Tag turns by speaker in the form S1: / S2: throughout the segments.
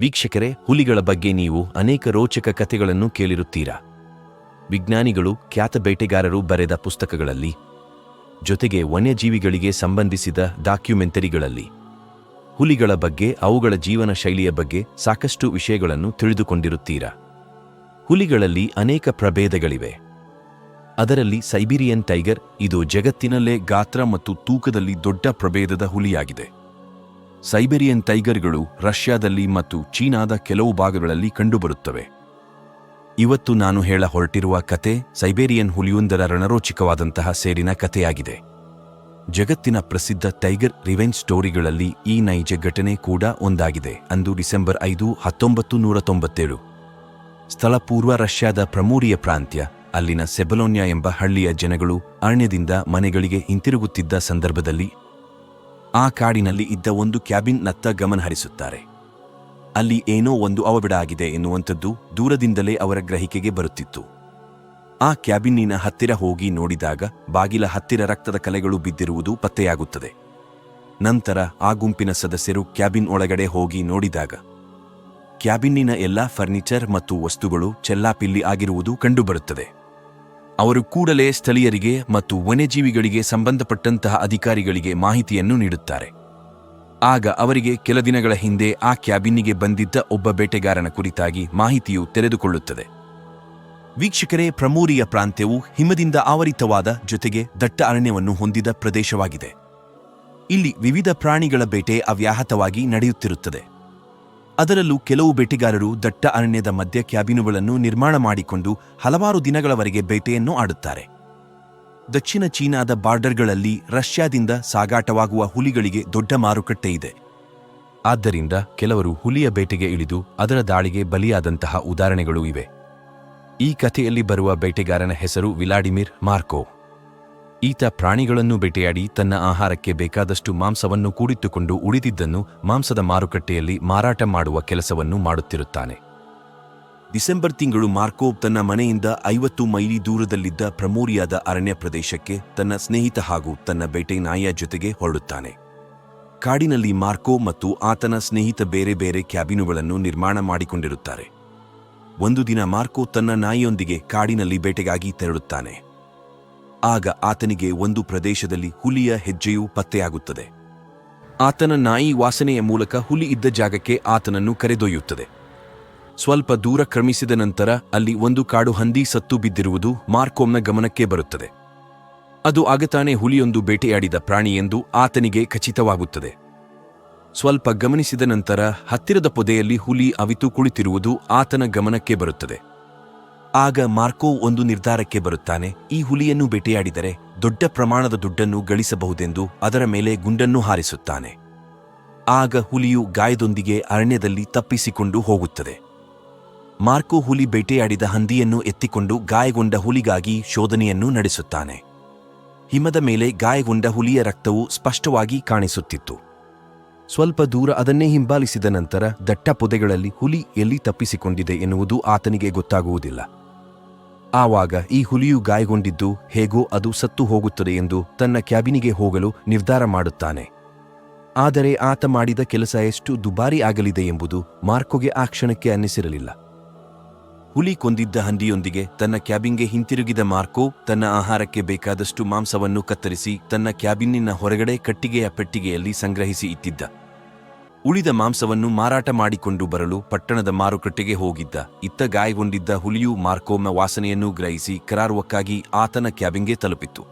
S1: ವೀಕ್ಷಕರೇ, ಹುಲಿಗಳ ಬಗ್ಗೆ ನೀವು ಅನೇಕ ರೋಚಕ ಕಥೆಗಳನ್ನು ಕೇಳಿರುತ್ತೀರಾ? ವಿಜ್ಞಾನಿಗಳು ಖ್ಯಾತ ಬೇಟೆಗಾರರು ಬರೆದ ಪುಸ್ತಕಗಳಲ್ಲಿ, ಜೊತೆಗೆ ವನ್ಯಜೀವಿಗಳಿಗೆ ಸಂಬಂಧಿಸಿದ ಡಾಕ್ಯುಮೆಂಟರಿಗಳಲ್ಲಿ, ಹುಲಿಗಳ ಬಗ್ಗೆ, ಅವುಗಳ ಜೀವನ ಶೈಲಿಯ ಬಗ್ಗೆ ಸಾಕಷ್ಟು ವಿಷಯಗಳನ್ನು ತಿಳಿದುಕೊಂಡಿರುತ್ತೀರಾ? ಹುಲಿಗಳಲ್ಲಿ ಅನೇಕ ಪ್ರಭೇದಗಳಿವೆ. ಅದರಲ್ಲಿ ಸೈಬೀರಿಯನ್ ಟೈಗರ್ ಇದು ಜಗತ್ತಿನಲ್ಲೇ ಗಾತ್ರ ಮತ್ತು ತೂಕದಲ್ಲಿ ದೊಡ್ಡ ಪ್ರಭೇದದ ಹುಲಿಯಾಗಿದೆ. ಸೈಬೆರಿಯನ್ ಟೈಗರ್ಗಳು ರಷ್ಯಾದಲ್ಲಿ ಮತ್ತು ಚೀನಾದ ಕೆಲವು ಭಾಗಗಳಲ್ಲಿ ಕಂಡುಬರುತ್ತವೆ. ಇವತ್ತು ನಾನು ಹೇಳ ಹೊರಟಿರುವ ಕತೆ ಸೈಬೇರಿಯನ್ ಹುಲಿಯೊಂದರ ರಣರೋಚಿಕವಾದಂತಹ ಸೇರಿನ ಕಥೆಯಾಗಿದೆ. ಜಗತ್ತಿನ ಪ್ರಸಿದ್ಧ ಟೈಗರ್ ರಿವೆಂಜ್ ಸ್ಟೋರಿಗಳಲ್ಲಿ ಈ ನೈಜ ಘಟನೆ ಕೂಡ ಒಂದಾಗಿದೆ ಅಂದು ಡಿಸೆಂಬರ್ ಐದು, ಹತ್ತೊಂಬತ್ತು ನೂರ ತೊಂಬತ್ತೇಳು. ಸ್ಥಳ ಪೂರ್ವ ರಷ್ಯಾದ ಪ್ರಮೂರಿಯ ಪ್ರಾಂತ್ಯ, ಅಲ್ಲಿನ ಸೆಬಲೋನ್ಯಾ ಎಂಬ ಹಳ್ಳಿಯ ಜನಗಳು ಅರಣ್ಯದಿಂದ ಮನೆಗಳಿಗೆ ಹಿಂತಿರುಗುತ್ತಿದ್ದ ಸಂದರ್ಭದಲ್ಲಿ ಆ ಕಾಡಿನಲ್ಲಿ ಇದ್ದ ಒಂದು ಕ್ಯಾಬಿನ್ ನತ್ತ ಗಮನ ಹರಿಸುತ್ತಾರೆ. ಅಲ್ಲಿ ಏನೋ ಒಂದು ಅವಬಿಡ ಆಗಿದೆ ಎನ್ನುವಂಥದ್ದು ದೂರದಿಂದಲೇ ಅವರ ಗ್ರಹಿಕೆಗೆ ಬರುತ್ತಿತ್ತು. ಆ ಕ್ಯಾಬಿನ್ನಿನ ಹತ್ತಿರ ಹೋಗಿ ನೋಡಿದಾಗ ಬಾಗಿಲ ಹತ್ತಿರ ರಕ್ತದ ಕಲೆಗಳು ಬಿದ್ದಿರುವುದು ಪತ್ತೆಯಾಗುತ್ತದೆ. ನಂತರ ಆ ಗುಂಪಿನ ಸದಸ್ಯರು ಕ್ಯಾಬಿನ್ ಒಳಗಡೆ ಹೋಗಿ ನೋಡಿದಾಗ ಕ್ಯಾಬಿನ್ನಿನ ಎಲ್ಲಾ ಫರ್ನಿಚರ್ ಮತ್ತು ವಸ್ತುಗಳು ಚೆಲ್ಲಾಪಿಲ್ಲಿ ಆಗಿರುವುದು ಕಂಡುಬರುತ್ತದೆ. ಅವರು ಕೂಡಲೇ ಸ್ಥಳೀಯರಿಗೆ ಮತ್ತು ವನ್ಯಜೀವಿಗಳಿಗೆ ಸಂಬಂಧಪಟ್ಟಂತಹ ಅಧಿಕಾರಿಗಳಿಗೆ ಮಾಹಿತಿಯನ್ನು ನೀಡುತ್ತಾರೆ. ಆಗ ಅವರಿಗೆ ಕೆಲ ದಿನಗಳ ಹಿಂದೆ ಆ ಕ್ಯಾಬಿನ್ನಿಗೆ ಬಂದಿದ್ದ ಒಬ್ಬ ಬೇಟೆಗಾರನ ಕುರಿತಾಗಿ ಮಾಹಿತಿಯು ತೆರೆದುಕೊಳ್ಳುತ್ತದೆ. ವೀಕ್ಷಕರೇ, ಪ್ರಮೂರಿಯ ಪ್ರಾಂತ್ಯವು ಹಿಮದಿಂದ ಆವರಿತವಾದ ಜೊತೆಗೆ ದಟ್ಟ ಅರಣ್ಯವನ್ನು ಹೊಂದಿದ ಪ್ರದೇಶವಾಗಿದೆ. ಇಲ್ಲಿ ವಿವಿಧ ಪ್ರಾಣಿಗಳ ಬೇಟೆ ಅವ್ಯಾಹತವಾಗಿ ನಡೆಯುತ್ತಿರುತ್ತದೆ. ಅದರಲ್ಲೂ ಕೆಲವು ಬೇಟೆಗಾರರು ದಟ್ಟ ಅರಣ್ಯದ ಮಧ್ಯ ಕ್ಯಾಬಿನುಗಳನ್ನು ನಿರ್ಮಾಣ ಮಾಡಿಕೊಂಡು ಹಲವಾರು ದಿನಗಳವರೆಗೆ ಬೇಟೆಯನ್ನು ಆಡುತ್ತಾರೆ. ದಕ್ಷಿಣ ಚೀನಾದ ಬಾರ್ಡರ್ಗಳಲ್ಲಿ ರಷ್ಯಾದಿಂದ ಸಾಗಾಟವಾಗುವ ಹುಲಿಗಳಿಗೆ ದೊಡ್ಡ ಮಾರುಕಟ್ಟೆ ಇದೆ. ಆದ್ದರಿಂದ ಕೆಲವರು ಹುಲಿಯ ಬೇಟೆಗೆ ಇಳಿದು ಅದರ ದಾಳಿಗೆ ಬಲಿಯಾದಂತಹ ಉದಾಹರಣೆಗಳೂ ಇವೆ. ಈ ಕಥೆಯಲ್ಲಿ ಬರುವ ಬೇಟೆಗಾರನ ಹೆಸರು ವಿಲಾಡಿಮಿರ್ ಮಾರ್ಕೋ. ಈತ ಪ್ರಾಣಿಗಳನ್ನು ಬೇಟೆಯಾಡಿ ತನ್ನ ಆಹಾರಕ್ಕೆ ಬೇಕಾದಷ್ಟು ಮಾಂಸವನ್ನು ಕೂಡಿತ್ತುಕೊಂಡು ಉಳಿದಿದ್ದನ್ನು ಮಾಂಸದ ಮಾರುಕಟ್ಟೆಯಲ್ಲಿ ಮಾರಾಟ ಮಾಡುವ ಕೆಲಸವನ್ನು ಮಾಡುತ್ತಿರುತ್ತಾನೆ. ಡಿಸೆಂಬರ್ ತಿಂಗಳು ಮಾರ್ಕೋವ್ ತನ್ನ ಮನೆಯಿಂದ ಐವತ್ತು ಮೈಲಿ ದೂರದಲ್ಲಿದ್ದ ಪ್ರಮೋರಿಯಾದ ಅರಣ್ಯ ಪ್ರದೇಶಕ್ಕೆ ತನ್ನ ಸ್ನೇಹಿತ ಹಾಗೂ ತನ್ನ ಬೇಟೆ ನಾಯಿಯ ಜೊತೆಗೆ ಹೊರಡುತ್ತಾನೆ. ಕಾಡಿನಲ್ಲಿ ಮಾರ್ಕೋ ಮತ್ತು ಆತನ ಸ್ನೇಹಿತ ಬೇರೆ ಬೇರೆ ಕ್ಯಾಬಿನುಗಳನ್ನು ನಿರ್ಮಾಣ ಮಾಡಿಕೊಂಡಿರುತ್ತಾರೆ. ಒಂದು ದಿನ ಮಾರ್ಕೋ ತನ್ನ ನಾಯಿಯೊಂದಿಗೆ ಕಾಡಿನಲ್ಲಿ ಬೇಟೆಗಾಗಿ ತೆರಳುತ್ತಾನೆ. ಆಗ ಆತನಿಗೆ ಒಂದು ಪ್ರದೇಶದಲ್ಲಿ ಹುಲಿಯ ಹೆಜ್ಜೆಯೂ ಪತ್ತೆಯಾಗುತ್ತದೆ. ಆತನ ನಾಯಿ ವಾಸನೆಯ ಮೂಲಕ ಹುಲಿ ಇದ್ದ ಜಾಗಕ್ಕೆ ಆತನನ್ನು ಕರೆದೊಯ್ಯುತ್ತದೆ. ಸ್ವಲ್ಪ ದೂರ ಕ್ರಮಿಸಿದ ನಂತರ ಅಲ್ಲಿ ಒಂದು ಕಾಡು ಹಂದಿ ಸತ್ತು ಬಿದ್ದಿರುವುದು ಮಾರ್ಕೋಮ್ನ ಗಮನಕ್ಕೆ ಬರುತ್ತದೆ. ಅದು ಆಗತಾನೆ ಹುಲಿಯೊಂದು ಬೇಟೆಯಾಡಿದ ಪ್ರಾಣಿ ಎಂದು ಆತನಿಗೆ ಖಚಿತವಾಗುತ್ತದೆ. ಸ್ವಲ್ಪ ಗಮನಿಸಿದ ನಂತರ ಹತ್ತಿರದ ಪೊದೆಯಲ್ಲಿ ಹುಲಿ ಅವಿತು ಕುಳಿತಿರುವುದು ಆತನ ಗಮನಕ್ಕೆ ಬರುತ್ತದೆ. ಆಗ ಮಾರ್ಕೋ ಒಂದು ನಿರ್ಧಾರಕ್ಕೆ ಬರುತ್ತಾನೆ, ಈ ಹುಲಿಯನ್ನು ಬೇಟೆಯಾಡಿದರೆ ದೊಡ್ಡ ಪ್ರಮಾಣದ ದುಡ್ಡನ್ನು ಗಳಿಸಬಹುದೆಂದು ಅದರ ಮೇಲೆ ಗುಂಡನ್ನು ಹಾರಿಸುತ್ತಾನೆ. ಆಗ ಹುಲಿಯು ಗಾಯದೊಂದಿಗೆ ಅರಣ್ಯದಲ್ಲಿ ತಪ್ಪಿಸಿಕೊಂಡು ಹೋಗುತ್ತದೆ. ಮಾರ್ಕೋ ಹುಲಿ ಬೇಟೆಯಾಡಿದ ಹಂದಿಯನ್ನು ಎತ್ತಿಕೊಂಡು ಗಾಯಗೊಂಡ ಹುಲಿಗಾಗಿ ಶೋಧನೆಯನ್ನು ನಡೆಸುತ್ತಾನೆ. ಹಿಮದ ಮೇಲೆ ಗಾಯಗೊಂಡ ಹುಲಿಯ ರಕ್ತವು ಸ್ಪಷ್ಟವಾಗಿ ಕಾಣಿಸುತ್ತಿತ್ತು. ಸ್ವಲ್ಪ ದೂರ ಅದನ್ನೇ ಹಿಂಬಾಲಿಸಿದ ನಂತರ ದಟ್ಟ ಪೊದೆಗಳಲ್ಲಿ ಹುಲಿ ಎಲ್ಲಿ ತಪ್ಪಿಸಿಕೊಂಡಿದೆ ಎನ್ನುವುದು ಆತನಿಗೆ ಗೊತ್ತಾಗುವುದಿಲ್ಲ. ಆವಾಗ ಈ ಹುಲಿಯು ಗಾಯಗೊಂಡಿದ್ದು ಹೇಗೋ ಅದು ಸತ್ತು ಹೋಗುತ್ತದೆ ಎಂದು ತನ್ನ ಕ್ಯಾಬಿನಿಗೆ ಹೋಗಲು ನಿರ್ಧಾರ ಮಾಡುತ್ತಾನೆ. ಆದರೆ ಆತ ಮಾಡಿದ ಕೆಲಸ ಎಷ್ಟು ದುಬಾರಿ ಆಗಲಿದೆ ಎಂಬುದು ಮಾರ್ಕೋಗೆ ಆ ಕ್ಷಣಕ್ಕೆ ಅನ್ನಿಸಿರಲಿಲ್ಲ. ಹುಲಿ ಕೊಂದಿದ್ದ ಹಂದಿಯೊಂದಿಗೆ ತನ್ನ ಕ್ಯಾಬಿನ್ಗೆ ಹಿಂತಿರುಗಿದ ಮಾರ್ಕೋ ತನ್ನ ಆಹಾರಕ್ಕೆ ಬೇಕಾದಷ್ಟು ಮಾಂಸವನ್ನು ಕತ್ತರಿಸಿ ತನ್ನ ಕ್ಯಾಬಿನ್ನಿನ ಹೊರಗಡೆ ಕಟ್ಟಿಗೆಯ ಪೆಟ್ಟಿಗೆಯಲ್ಲಿ ಸಂಗ್ರಹಿಸಿ ಇಟ್ಟಿದ್ದ. ಉಳಿದ ಮಾಂಸವನ್ನು ಮಾರಾಟ ಮಾಡಿಕೊಂಡು ಬರಲು ಪಟ್ಟಣದ ಮಾರುಕಟ್ಟೆಗೆ ಹೋಗಿದ್ದ. ಇತ್ತ ಗಾಯಗೊಂಡಿದ್ದ ಹುಲಿಯು ಮಾರ್ಕೋಮ್ನ ವಾಸನೆಯನ್ನು ಗ್ರಹಿಸಿ ಕರಾರುವಕ್ಕಾಗಿ ಆತನ ಕ್ಯಾಬಿನ್ಗೆ ತಲುಪಿತ್ತು.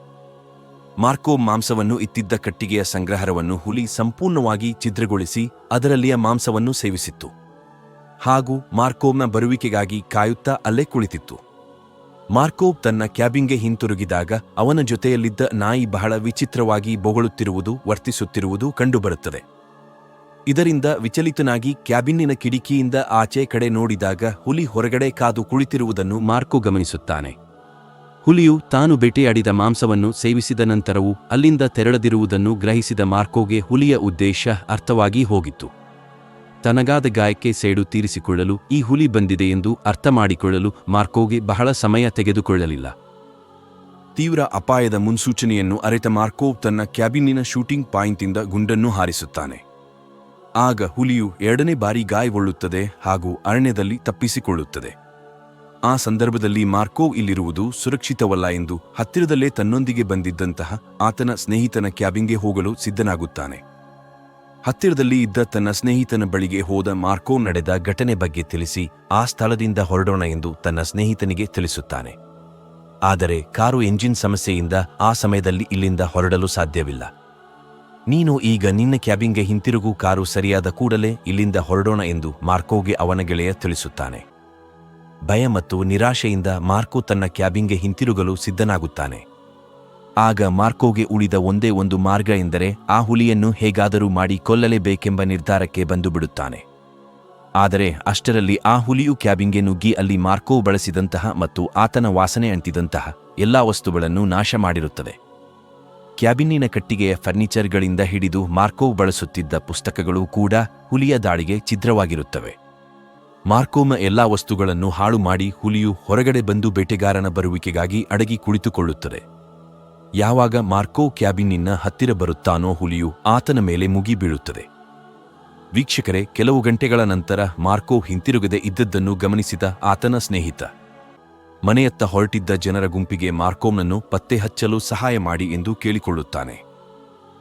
S1: ಮಾರ್ಕೋ ಮಾಂಸವನ್ನು ಇತ್ತಿದ್ದ ಕಟ್ಟಿಗೆಯ ಸಂಗ್ರಹರವನ್ನು ಹುಲಿ ಸಂಪೂರ್ಣವಾಗಿ ಛಿದ್ರಗೊಳಿಸಿ ಅದರಲ್ಲಿಯ ಮಾಂಸವನ್ನು ಸೇವಿಸಿತ್ತು. ಹಾಗೂ ಮಾರ್ಕೋಮ್ನ ಬರುವಿಕೆಗಾಗಿ ಕಾಯುತ್ತಾ ಅಲ್ಲೇ ಕುಳಿತಿತ್ತು. ಮಾರ್ಕೋವ್ ತನ್ನ ಕ್ಯಾಬಿನ್ಗೆ ಹಿಂತಿರುಗಿದಾಗ ಅವನ ಜೊತೆಯಲ್ಲಿದ್ದ ನಾಯಿ ಬಹಳ ವಿಚಿತ್ರವಾಗಿ ಬೊಗಳುತ್ತಿರುವುದು, ವರ್ತಿಸುತ್ತಿರುವುದು ಕಂಡುಬರುತ್ತದೆ. ಇದರಿಂದ ವಿಚಲಿತನಾಗಿ ಕ್ಯಾಬಿನ್ನಿನ ಕಿಡಿಕಿಯಿಂದ ಆಚೆ ಕಡೆ ನೋಡಿದಾಗ ಹುಲಿ ಹೊರಗಡೆ ಕಾದು ಕುಳಿತಿರುವುದನ್ನು ಮಾರ್ಕು ಗಮನಿಸುತ್ತಾನೆ. ಹುಲಿಯು ತಾನು ಬೇಟೆಯಾಡಿದ ಮಾಂಸವನ್ನು ಸೇವಿಸಿದ ನಂತರವೂ ಅಲ್ಲಿಂದ ತೆರಳದಿರುವುದನ್ನು ಗ್ರಹಿಸಿದ ಮಾರ್ಕೋಗೆ ಹುಲಿಯ ಉದ್ದೇಶ ಅರ್ಥವಾಗಿ ಹೋಗಿತ್ತು. ತನಗಾದ ಗಾಯಕ್ಕೆ ಸೇಡು ತೀರಿಸಿಕೊಳ್ಳಲು ಈ ಹುಲಿ ಬಂದಿದೆ ಎಂದು ಅರ್ಥ ಮಾಡಿಕೊಳ್ಳಲು ಮಾರ್ಕೋಗೆ ಬಹಳ ಸಮಯ ತೆಗೆದುಕೊಳ್ಳಲಿಲ್ಲ. ತೀವ್ರ ಅಪಾಯದ ಮುನ್ಸೂಚನೆಯನ್ನು ಅರಿತ ಮಾರ್ಕೋವ್ ತನ್ನ ಕ್ಯಾಬಿನ್ನಿನ ಶೂಟಿಂಗ್ ಪಾಯಿಂಟಿಂದ ಗುಂಡನ್ನು ಹಾರಿಸುತ್ತಾನೆ. ಆಗ ಹುಲಿಯು ಎರಡನೇ ಬಾರಿ ಗಾಯಗೊಳ್ಳುತ್ತದೆ ಹಾಗೂ ಅರಣ್ಯದಲ್ಲಿ ತಪ್ಪಿಸಿಕೊಳ್ಳುತ್ತದೆ. ಆ ಸಂದರ್ಭದಲ್ಲಿ ಮಾರ್ಕೋ ಇಲ್ಲಿರುವುದು ಸುರಕ್ಷಿತವಲ್ಲ ಎಂದು ಹತ್ತಿರದಲ್ಲೇ ತನ್ನೊಂದಿಗೆ ಬಂದಿದ್ದಂತಹ ಆತನ ಸ್ನೇಹಿತನ ಕ್ಯಾಬಿನ್ಗೆ ಹೋಗಲು ಸಿದ್ಧನಾಗುತ್ತಾನೆ. ಹತ್ತಿರದಲ್ಲಿ ಇದ್ದ ತನ್ನ ಸ್ನೇಹಿತನ ಬಳಿಗೆ ಹೋದ ಮಾರ್ಕೋ ನಡೆದ ಘಟನೆ ಬಗ್ಗೆ ತಿಳಿಸಿ ಆ ಸ್ಥಳದಿಂದ ಹೊರಡೋಣ ಎಂದು ತನ್ನ ಸ್ನೇಹಿತನಿಗೆ ತಿಳಿಸುತ್ತಾನೆ. ಆದರೆ ಕಾರು ಎಂಜಿನ್ ಸಮಸ್ಯೆಯಿಂದ ಆ ಸಮಯದಲ್ಲಿ ಇಲ್ಲಿಂದ ಹೊರಡಲು ಸಾಧ್ಯವಿಲ್ಲ. ನೀನು ಈಗ ನಿನ್ನ ಕ್ಯಾಬಿನ್ಗೆ ಹಿಂತಿರುಗು ಕಾರು ಸರಿಯಾದ ಕೂಡಲೇ ಇಲ್ಲಿಂದ ಹೊರಡೋಣ ಎಂದು ಮಾರ್ಕೋಗೆ ಅವನ ಗೆಳೆಯ ತಿಳಿಸುತ್ತಾನೆ. ಭಯ ಮತ್ತು ನಿರಾಶೆಯಿಂದ ಮಾರ್ಕೋ ತನ್ನ ಕ್ಯಾಬಿನ್ಗೆ ಹಿಂತಿರುಗಲು ಸಿದ್ಧನಾಗುತ್ತಾನೆ. ಆಗ ಮಾರ್ಕೋಗೆ ಉಳಿದ ಒಂದೇ ಒಂದು ಮಾರ್ಗ ಎಂದರೆ ಆ ಹುಲಿಯನ್ನು ಹೇಗಾದರೂ ಮಾಡಿ ಕೊಲ್ಲಲೇಬೇಕೆಂಬ ನಿರ್ಧಾರಕ್ಕೆ ಬಂದು ಬಿಡುತ್ತಾನೆ. ಆದರೆ ಅಷ್ಟರಲ್ಲಿ ಆ ಹುಲಿಯು ಕ್ಯಾಬಿನ್ಗೆ ನುಗ್ಗಿ ಅಲ್ಲಿ ಮಾರ್ಕೋ ಬಳಸಿದಂತಹ ಮತ್ತು ಆತನ ವಾಸನೆ ಅಂಟಿದಂತಹ ಎಲ್ಲಾ ವಸ್ತುಗಳನ್ನು ನಾಶ ಮಾಡಿರುತ್ತದೆ. ಕ್ಯಾಬಿನ್ನಿನ ಕಟ್ಟಿಗೆಯ ಫರ್ನಿಚರ್ಗಳಿಂದ ಹಿಡಿದು ಮಾರ್ಕೋವ್ ಬಳಸುತ್ತಿದ್ದ ಪುಸ್ತಕಗಳು ಕೂಡ ಹುಲಿಯ ದಾಳಿಗೆ ಛಿದ್ರವಾಗಿರುತ್ತವೆ. ಮಾರ್ಕೋವ್ನ ಎಲ್ಲಾ ವಸ್ತುಗಳನ್ನು ಹಾಳು ಮಾಡಿ ಹುಲಿಯು ಹೊರಗಡೆ ಬಂದು ಬೇಟೆಗಾರನ ಬರುವಿಕೆಗಾಗಿ ಅಡಗಿ ಕುಳಿತುಕೊಳ್ಳುತ್ತದೆ. ಯಾವಾಗ ಮಾರ್ಕೋವ್ ಕ್ಯಾಬಿನ್ನಿನ ಹತ್ತಿರ ಬರುತ್ತಾನೋ ಹುಲಿಯು ಆತನ ಮೇಲೆ ಮುಗಿಬೀಳುತ್ತದೆ ವೀಕ್ಷಕರೇ, ಕೆಲವು ಗಂಟೆಗಳ ನಂತರ ಮಾರ್ಕೋವ್ ಹಿಂತಿರುಗದೆ ಇದ್ದದ್ದನ್ನು ಗಮನಿಸಿದ ಆತನ ಸ್ನೇಹಿತ. ಮನೆಯತ್ತ ಹೊರಟಿದ್ದ ಜನರ ಗುಂಪಿಗೆ ಮಾರ್ಕೋಮ್ನನ್ನು ಪತ್ತೆ ಹಚ್ಚಲು ಸಹಾಯ ಮಾಡಿ ಎಂದು ಕೇಳಿಕೊಳ್ಳುತ್ತಾನೆ.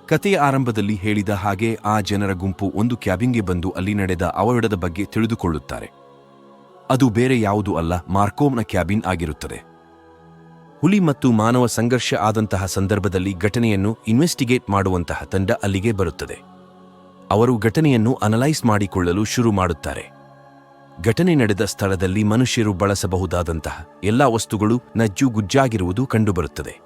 S1: ಕಥೆಯ ಆರಂಭದಲ್ಲಿ ಹೇಳಿದ ಹಾಗೆ ಆ ಜನರ ಗುಂಪು ಒಂದು ಕ್ಯಾಬಿನ್ಗೆ ಬಂದು ಅಲ್ಲಿ ನಡೆದ ಅವಘಡದ ಬಗ್ಗೆ ತಿಳಿದುಕೊಳ್ಳುತ್ತಾರೆ. ಅದು ಬೇರೆ ಯಾವುದೂ ಅಲ್ಲ, ಮಾರ್ಕೋಮ್ನ ಕ್ಯಾಬಿನ್ ಆಗಿರುತ್ತದೆ. ಹುಲಿ ಮತ್ತು ಮಾನವ ಸಂಘರ್ಷ ಆದಂತಹ ಸಂದರ್ಭದಲ್ಲಿ ಘಟನೆಯನ್ನು ಇನ್ವೆಸ್ಟಿಗೇಟ್ ಮಾಡುವಂತಹ ತಂಡ ಅಲ್ಲಿಗೆ ಬರುತ್ತದೆ. ಅವರು ಘಟನೆಯನ್ನು ಅನಲೈಸ್ ಮಾಡಿಕೊಳ್ಳಲು ಶುರು ಮಾಡುತ್ತಾರೆ. ಘಟನೆ ನಡೆದ ಸ್ಥಳದಲ್ಲಿ ಮನುಷ್ಯರು ಬಳಸಬಹುದಾದಂತಹ ಎಲ್ಲಾ ವಸ್ತುಗಳು ನಜ್ಜುಗುಜ್ಜಾಗಿರುವುದು ಕಂಡುಬರುತ್ತದೆ.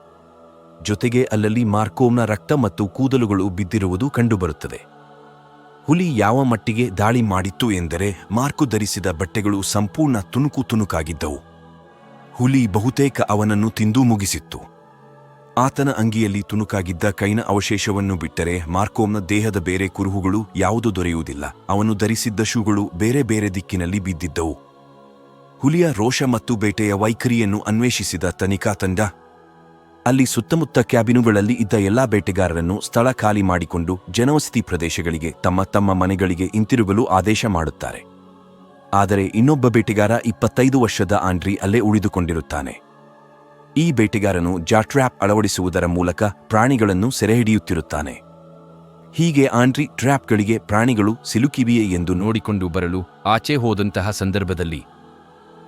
S1: ಜೊತೆಗೆ ಅಲ್ಲಲ್ಲಿ ಮಾರ್ಕೋಮ್ನ ರಕ್ತ ಮತ್ತು ಕೂದಲುಗಳು ಬಿದ್ದಿರುವುದು ಕಂಡುಬರುತ್ತದೆ. ಹುಲಿ ಯಾವ ಮಟ್ಟಿಗೆ ದಾಳಿ ಮಾಡಿತ್ತು ಎಂದರೆ ಮಾರ್ಕು ಧರಿಸಿದ ಬಟ್ಟೆಗಳು ಸಂಪೂರ್ಣ ತುಣುಕು ತುಣುಕಾಗಿದ್ದವು. ಹುಲಿ ಬಹುತೇಕ ಅವನನ್ನು ತಿಂದು ಮುಗಿಸಿತ್ತು. ಆತನ ಅಂಗಿಯಲ್ಲಿ ತುಣುಕಾಗಿದ್ದ ಕೈನ ಅವಶೇಷವನ್ನು ಬಿಟ್ಟರೆ ಮಾರ್ಕೋಮ್ನ ದೇಹದ ಬೇರೆ ಕುರುಹುಗಳು ಯಾವುದು ದೊರೆಯುವುದಿಲ್ಲ. ಅವನು ಧರಿಸಿದ್ದ ಶೂಗಳು ಬೇರೆ ಬೇರೆ ದಿಕ್ಕಿನಲ್ಲಿ ಬಿದ್ದಿದ್ದವು. ಹುಲಿಯ ರೋಷ ಮತ್ತು ಬೇಟೆಯ ವೈಖರಿಯನ್ನು ಅನ್ವೇಷಿಸಿದ ತನಿಖಾ ತಂಡ, ಅಲ್ಲಿ ಸುತ್ತಮುತ್ತ ಕ್ಯಾಬಿನುಗಳಲ್ಲಿ ಇದ್ದ ಎಲ್ಲಾ ಬೇಟೆಗಾರರನ್ನು ಸ್ಥಳ ಖಾಲಿ ಮಾಡಿಕೊಂಡು ಜನವಸತಿ ಪ್ರದೇಶಗಳಿಗೆ ತಮ್ಮ ತಮ್ಮ ಮನೆಗಳಿಗೆ ಹಿಂತಿರುಗಲು ಆದೇಶ ಮಾಡುತ್ತಾರೆ. ಆದರೆ ಇನ್ನೊಬ್ಬ ಬೇಟೆಗಾರ ಇಪ್ಪತ್ತೈದು ವರ್ಷದ ಆಂಡ್ರಿ ಅಲ್ಲೇ ಉಳಿದುಕೊಂಡಿರುತ್ತಾನೆ. ಈ ಬೇಟೆಗಾರನು ಜಾಟ್ರ್ಯಾಪ್ ಅಳವಡಿಸುವುದರ ಮೂಲಕ ಪ್ರಾಣಿಗಳನ್ನು ಸೆರೆಹಿಡಿಯುತ್ತಿರುತ್ತಾನೆ. ಹೀಗೆ ಆಂಟ್ರಿ ಟ್ರ್ಯಾಪ್ಗಳಿಗೆ ಪ್ರಾಣಿಗಳು ಸಿಲುಕಿವಿಯೇ ಎಂದು ನೋಡಿಕೊಂಡು ಬರಲು ಆಚೆ ಹೋದಂತಹ ಸಂದರ್ಭದಲ್ಲಿ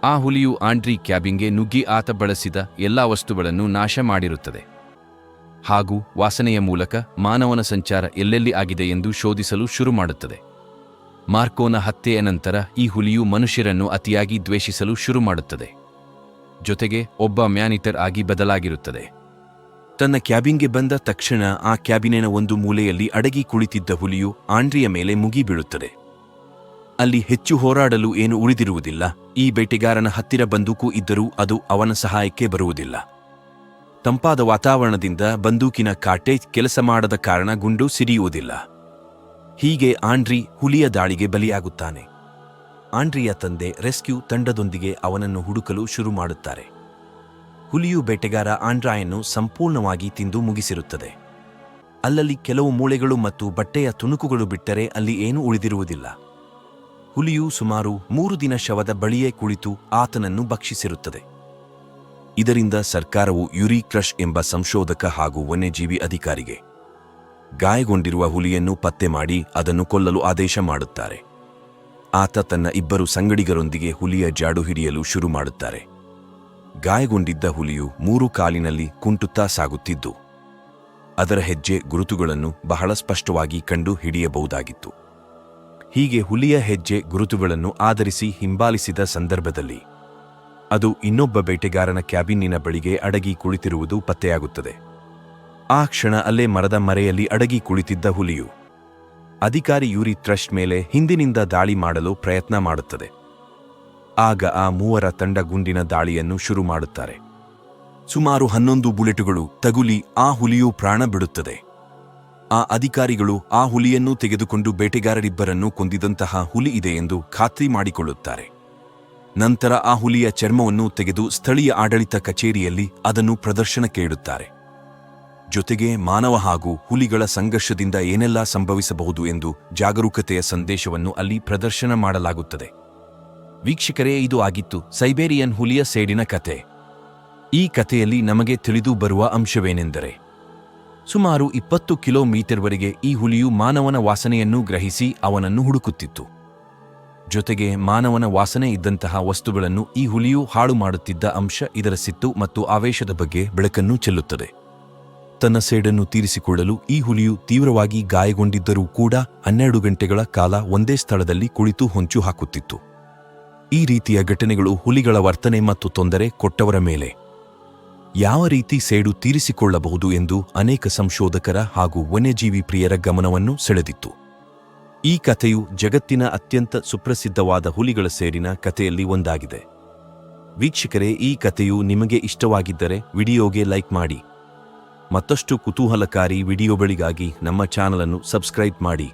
S1: ಆ ಹುಲಿಯು ಆಂಟ್ರಿ ಕ್ಯಾಬಿನ್ಗೆ ನುಗ್ಗಿ ಆತ ಬಳಸಿದ ಎಲ್ಲಾ ವಸ್ತುಗಳನ್ನು ನಾಶ ಮಾಡಿರುತ್ತದೆ. ಹಾಗೂ ವಾಸನೆಯ ಮೂಲಕ ಮಾನವನ ಸಂಚಾರ ಎಲ್ಲೆಲ್ಲಿ ಆಗಿದೆ ಎಂದು ಶೋಧಿಸಲು ಶುರು ಮಾಡುತ್ತದೆ. ಮಾರ್ಕೋನ ಹತ್ಯೆಯ ನಂತರ ಈ ಹುಲಿಯು ಮನುಷ್ಯರನ್ನು ಅತಿಯಾಗಿ ದ್ವೇಷಿಸಲು ಶುರು ಮಾಡುತ್ತದೆ. ಜೊತೆಗೆ ಒಬ್ಬ ಮ್ಯಾನಿಟರ್ ಆಗಿ ಬದಲಾಗಿರುತ್ತದೆ. ತನ್ನ ಕ್ಯಾಬಿನ್ಗೆ ಬಂದ ತಕ್ಷಣ ಆ ಕ್ಯಾಬಿನಿನ ಒಂದು ಮೂಲೆಯಲ್ಲಿ ಅಡಗಿ ಕುಳಿತಿದ್ದ ಹುಲಿಯು ಆಂಡ್ರಿಯ ಮೇಲೆ ಮುಗಿಬೀಳುತ್ತದೆ ಅಲ್ಲಿ ಹೆಚ್ಚು ಹೋರಾಡಲು ಏನು ಉಳಿದಿರುವುದಿಲ್ಲ. ಈ ಬೇಟೆಗಾರನ ಹತ್ತಿರ ಬಂದೂಕು ಇದ್ದರೂ ಅದು ಅವನ ಸಹಾಯಕ್ಕೆ ಬರುವುದಿಲ್ಲ. ತಂಪಾದ ವಾತಾವರಣದಿಂದ ಬಂದೂಕಿನ ಕಾಟೇಜ್ ಕೆಲಸ ಮಾಡದ ಕಾರಣ ಗುಂಡು ಸಿಡಿಯುವುದಿಲ್ಲ. ಹೀಗೆ ಆಂಡ್ರಿ ಹುಲಿಯ ದಾಳಿಗೆ ಬಲಿಯಾಗುತ್ತಾನೆ. ಆಂಡ್ರಿಯ ತಂದೆ ರೆಸ್ಕ್ಯೂ ತಂಡದೊಂದಿಗೆ ಅವನನ್ನು ಹುಡುಕಲು ಶುರು ಮಾಡುತ್ತಾರೆ. ಹುಲಿಯು ಬೇಟೆಗಾರ ಆಂಡ್ರಾಯನ್ನು ಸಂಪೂರ್ಣವಾಗಿ ತಿಂದು ಮುಗಿಸಿರುತ್ತದೆ. ಅಲ್ಲಲ್ಲಿ ಕೆಲವು ಮೂಳೆಗಳು ಮತ್ತು ಬಟ್ಟೆಯ ತುಣುಕುಗಳು ಬಿಟ್ಟರೆ ಅಲ್ಲಿ ಏನೂ ಉಳಿದಿರುವುದಿಲ್ಲ. ಹುಲಿಯು ಸುಮಾರು ಮೂರು ದಿನ ಶವದ ಬಳಿಯೇ ಕುಳಿತು ಆತನನ್ನು ಭಕ್ಷಿಸಿರುತ್ತದೆ. ಇದರಿಂದ ಸರ್ಕಾರವು ಯುರಿ ಕ್ರಷ್ ಎಂಬ ಸಂಶೋಧಕ ಹಾಗೂ ವನ್ಯಜೀವಿ ಅಧಿಕಾರಿಗೆ ಗಾಯಗೊಂಡಿರುವ ಹುಲಿಯನ್ನು ಪತ್ತೆ ಮಾಡಿ ಅದನ್ನು ಕೊಲ್ಲಲು ಆದೇಶ ಮಾಡುತ್ತಾರೆ. ಆತ ತನ್ನ ಇಬ್ಬರು ಸಂಗಡಿಗರೊಂದಿಗೆ ಹುಲಿಯ ಜಾಡು ಹಿಡಿಯಲು ಶುರು ಮಾಡುತ್ತಾರೆ. ಗಾಯಗೊಂಡಿದ್ದ ಹುಲಿಯು ಮೂರು ಕಾಲಿನಲ್ಲಿ ಕುಂಟುತ್ತಾ ಸಾಗುತ್ತಿದ್ದು, ಅದರ ಹೆಜ್ಜೆ ಗುರುತುಗಳನ್ನು ಬಹಳ ಸ್ಪಷ್ಟವಾಗಿ ಕಂಡು ಹಿಡಿಯಬಹುದಾಗಿತ್ತು. ಹೀಗೆ ಹುಲಿಯ ಹೆಜ್ಜೆ ಗುರುತುಗಳನ್ನು ಆಧರಿಸಿ ಹಿಂಬಾಲಿಸಿದ ಸಂದರ್ಭದಲ್ಲಿ, ಅದು ಇನ್ನೊಬ್ಬ ಬೇಟೆಗಾರನ ಕ್ಯಾಬಿನ್ನಿನ ಬಳಿಗೆ ಅಡಗಿ ಕುಳಿತಿರುವುದು ಪತ್ತೆಯಾಗುತ್ತದೆ. ಆ ಕ್ಷಣ ಅಲ್ಲೇ ಮರದ ಮರೆಯಲ್ಲಿ ಅಡಗಿ ಕುಳಿತಿದ್ದ ಹುಲಿಯು ಅಧಿಕಾರಿ ಯೂರಿ ಟ್ರಸ್ಟ್ ಮೇಲೆ ಹಿಂದಿನಿಂದ ದಾಳಿ ಮಾಡಲು ಪ್ರಯತ್ನ ಮಾಡುತ್ತದೆ. ಆಗ ಆ ಮೂವರ ತಂಡ ಗುಂಡಿನ ದಾಳಿಯನ್ನು ಶುರು ಮಾಡುತ್ತಾರೆ. ಸುಮಾರು ಹನ್ನೊಂದು ಬುಲೆಟುಗಳು ತಗುಲಿ ಆ ಹುಲಿಯು ಪ್ರಾಣ ಬಿಡುತ್ತದೆ. ಆ ಅಧಿಕಾರಿಗಳು ಆ ಹುಲಿಯನ್ನು ತೆಗೆದುಕೊಂಡು ಬೇಟೆಗಾರರಿಬ್ಬರನ್ನು ಕೊಂದಿದಂತಹ ಹುಲಿ ಇದೆ ಎಂದು ಖಾತ್ರಿ ಮಾಡಿಕೊಳ್ಳುತ್ತಾರೆ. ನಂತರ ಆ ಹುಲಿಯ ಚರ್ಮವನ್ನು ತೆಗೆದು ಸ್ಥಳೀಯ ಆಡಳಿತ ಕಚೇರಿಯಲ್ಲಿ ಅದನ್ನು ಪ್ರದರ್ಶನಕ್ಕೆ ಇಡುತ್ತಾರೆ ಜೊತೆಗೆ ಮಾನವ ಹಾಗೂ ಹುಲಿಗಳ ಸಂಘರ್ಷದಿಂದ ಏನೆಲ್ಲ ಸಂಭವಿಸಬಹುದು ಎಂದು ಜಾಗರೂಕತೆಯ ಸಂದೇಶವನ್ನು ಅಲ್ಲಿ ಪ್ರದರ್ಶನ ಮಾಡಲಾಗುತ್ತದೆ. ವೀಕ್ಷಕರೇ, ಇದು ಆಗಿತ್ತು ಸೈಬೇರಿಯನ್ ಹುಲಿಯ ಸೇಡಿನ ಕತೆ. ಈ ಕಥೆಯಲ್ಲಿ ನಮಗೆ ತಿಳಿದು ಬರುವ ಅಂಶವೇನೆಂದರೆ, ಸುಮಾರು ಇಪ್ಪತ್ತು ಕಿಲೋಮೀಟರ್ವರೆಗೆ ಈ ಹುಲಿಯು ಮಾನವನ ವಾಸನೆಯನ್ನು ಗ್ರಹಿಸಿ ಅವನನ್ನು ಹುಡುಕುತ್ತಿತ್ತು. ಜೊತೆಗೆ ಮಾನವನ ವಾಸನೆ ಇದ್ದಂತಹ ವಸ್ತುಗಳನ್ನು ಈ ಹುಲಿಯು ಹಾಳು ಮಾಡುತ್ತಿದ್ದ ಅಂಶ ಇದರ ಸಿತ್ತು ಮತ್ತು ಆವೇಶದ ಬಗ್ಗೆ ಬೆಳಕನ್ನು ಚೆಲ್ಲುತ್ತದೆ. ತನ್ನ ಸೇಡನ್ನು ತೀರಿಸಿಕೊಳ್ಳಲು ಈ ಹುಲಿಯು ತೀವ್ರವಾಗಿ ಗಾಯಗೊಂಡಿದ್ದರೂ ಕೂಡ ಹನ್ನೆರಡು ಗಂಟೆಗಳ ಕಾಲ ಒಂದೇ ಸ್ಥಳದಲ್ಲಿ ಕುಳಿತು ಹೊಂಚು ಹಾಕುತ್ತಿತ್ತು. ಈ ರೀತಿಯ ಘಟನೆಗಳು ಹುಲಿಗಳ ವರ್ತನೆ ಮತ್ತು ತೊಂದರೆ ಕೊಟ್ಟವರ ಮೇಲೆ. ಯಾವ ರೀತಿ ಸೇಡು ತೀರಿಸಿಕೊಳ್ಳಬಹುದು ಎಂದು ಅನೇಕ ಸಂಶೋಧಕರ ಹಾಗೂ ವನ್ಯಜೀವಿ ಪ್ರಿಯರ ಗಮನವನ್ನು ಸೆಳೆದಿತ್ತು. ಈ ಕಥೆಯು ಜಗತ್ತಿನ ಅತ್ಯಂತ ಸುಪ್ರಸಿದ್ಧವಾದ ಹುಲಿಗಳ ಸೇರಿನ ಕಥೆಯಲ್ಲಿ ಒಂದಾಗಿದೆ. ವೀಕ್ಷಕರೇ, ಈ ಕಥೆಯು ನಿಮಗೆ ಇಷ್ಟವಾಗಿದ್ದರೆ ವಿಡಿಯೋಗೆ ಲೈಕ್ ಮಾಡಿ. ಮತ್ತಷ್ಟು ಕುತೂಹಲಕಾರಿ ವಿಡಿಯೋಗಳಿಗಾಗಿ ನಮ್ಮ ಚಾನಲನ್ನು ಸಬ್ಸ್ಕ್ರೈಬ್ ಮಾಡಿ.